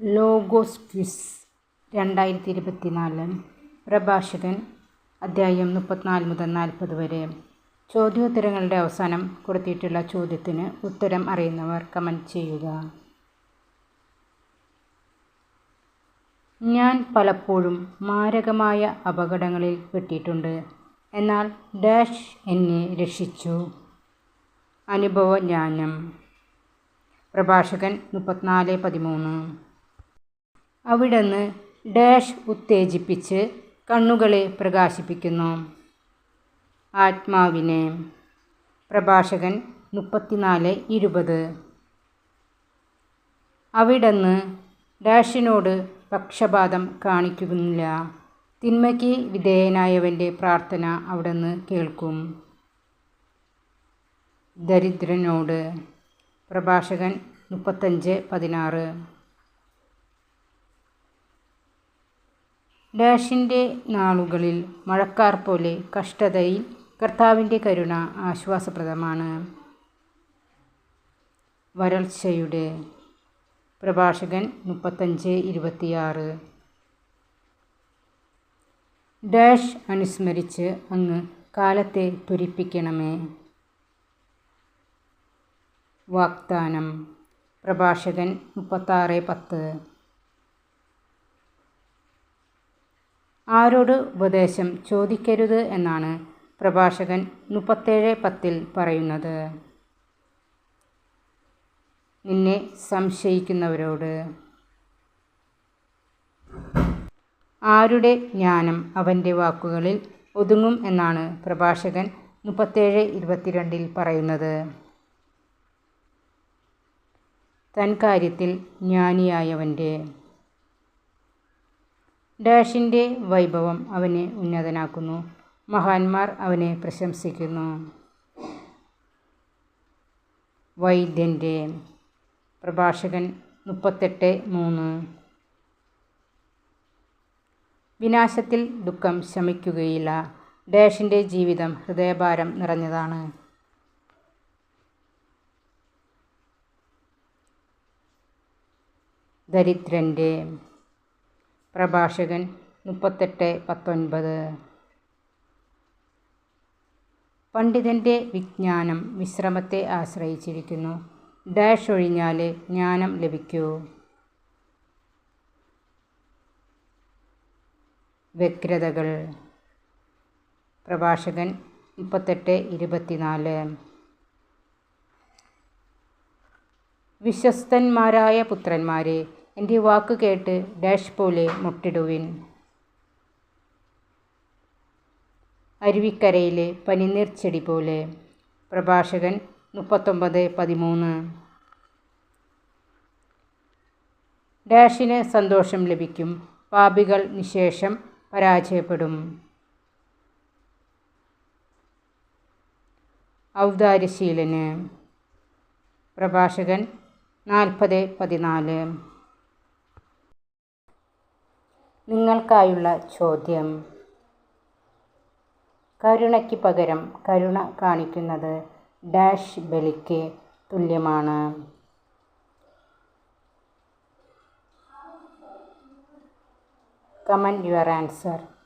Logos quiz രണ്ടായിരത്തി ഇരുപത്തിനാല് പ്രഭാഷകൻ അദ്ധ്യായം മുപ്പത്തിനാല് മുതൽ നാൽപ്പത് വരെ. ചോദ്യോത്തരങ്ങളുടെ അവസാനം കൊടുത്തിട്ടുള്ള ചോദ്യത്തിന് ഉത്തരം അറിയുന്നവർ കമന്റ് ചെയ്യുക. ഞാൻ പലപ്പോഴും മാരകമായ അപകടങ്ങളിൽ പെട്ടിട്ടുണ്ട്. എന്നാൽ ഡാഷ് എന്നെ രക്ഷിച്ചു. അനുഭവജ്ഞാനം പ്രഭാഷകൻ മുപ്പത്തിനാല് പതിമൂന്ന്. അവിടുന്ന് ഡാഷ് ഉത്തേജിപ്പിച്ച് കണ്ണുകളെ പ്രകാശിപ്പിക്കുന്നു. ആത്മാവിനെ. പ്രഭാഷകൻ മുപ്പത്തിനാല് ഇരുപത്. അവിടുന്ന് ഡാഷിനോട് പക്ഷപാതം കാണിക്കുന്നില്ല. തിന്മയ്ക്ക് വിധേയനായവന്റെ പ്രാർത്ഥന അവിടുന്ന് കേൾക്കും. ദരിദ്രനോട്. പ്രഭാഷകൻ മുപ്പത്തഞ്ച് പതിനാറ്. ഡാഷിന്റെ നാളുകളിൽ മഴക്കാർ പോലെ കഷ്ടതയിൽ കർത്താവിന്റെ കരുണ ആശ്വാസപ്രദമാണ്. വരൾച്ചയുടെ പ്രഭാഷകൻ മുപ്പത്തഞ്ച് ഇരുപത്തിയാറ്. ഡാഷ് അനുസ്മരിച്ച് അങ്ങ് കാലത്തെ ത്വരിപ്പിക്കണമേ വാഗ്ദാനം പ്രഭാഷകൻ മുപ്പത്താറ് പത്ത്. ആരോട് ഉപദേശം ചോദിക്കരുത് എന്നാണ് പ്രഭാഷകൻ മുപ്പത്തേഴ് പത്തിൽ പറയുന്നത്. നിന്നെ സംശയിക്കുന്നവരോട്. ആരുടെ ജ്ഞാനം അവന്റെ വാക്കുകളിൽ ഒതുങ്ങും എന്നാണ് പ്രഭാഷകൻ മുപ്പത്തേഴ് ഇരുപത്തിരണ്ടിൽ പറയുന്നത്. തൻ കാര്യത്തിൽ ജ്ഞാനിയായവന്റെ ഡാഷിന്റെ വൈഭവം അവനെ ഉന്നതനാക്കുന്നു. മഹാന്മാർ അവനെ പ്രശംസിക്കുന്നു. വൈദ്യന്റെ പ്രഭാഷകൻ മുപ്പത്തെട്ട് മൂന്ന്. വിനാശത്തിൽ ദുഃഖം ശമിക്കുകയില്ല. ഡാഷിന്റെ ജീവിതം ഹൃദയഭാരം നിറഞ്ഞതാണ്. ദരിദ്രന്റെ പ്രഭാഷകൻ മുപ്പത്തെട്ട് പത്തൊൻപത്. പണ്ഡിതന്റെ വിജ്ഞാനം വിശ്രമത്തെ ആശ്രയിച്ചിരിക്കുന്നു. ഡാഷ് ഒഴിഞ്ഞാൽ ജ്ഞാനം ലഭിക്കൂ. വ്യഗ്രതകൾ. പ്രഭാഷകൻ മുപ്പത്തെട്ട് ഇരുപത്തിനാല്. വിശ്വസ്തന്മാരായ പുത്രന്മാരെ എന്റെ വാക്ക് കേട്ട് ഡാഷ് പോലെ മുട്ടിടുവിൻ. അരുവിക്കരയിലെ പനിനീർ ചെടി പോലെ. പ്രഭാഷകൻ മുപ്പത്തൊമ്പത് പതിമൂന്ന്. ഡാഷിന് സന്തോഷം ലഭിക്കും. പാപികൾ നിശേഷം പരാജയപ്പെടും. ഔദാര്യശീലന്. പ്രഭാഷകൻ നാൽപ്പത് പതിനാല്. നിങ്ങൾക്കായുള്ള ചോദ്യം. കരുണയ്ക്ക് പകരം കരുണ കാണിക്കുന്നത് ഡാഷ് ബലിക്ക് തുല്യമാണ്. Comment your answer.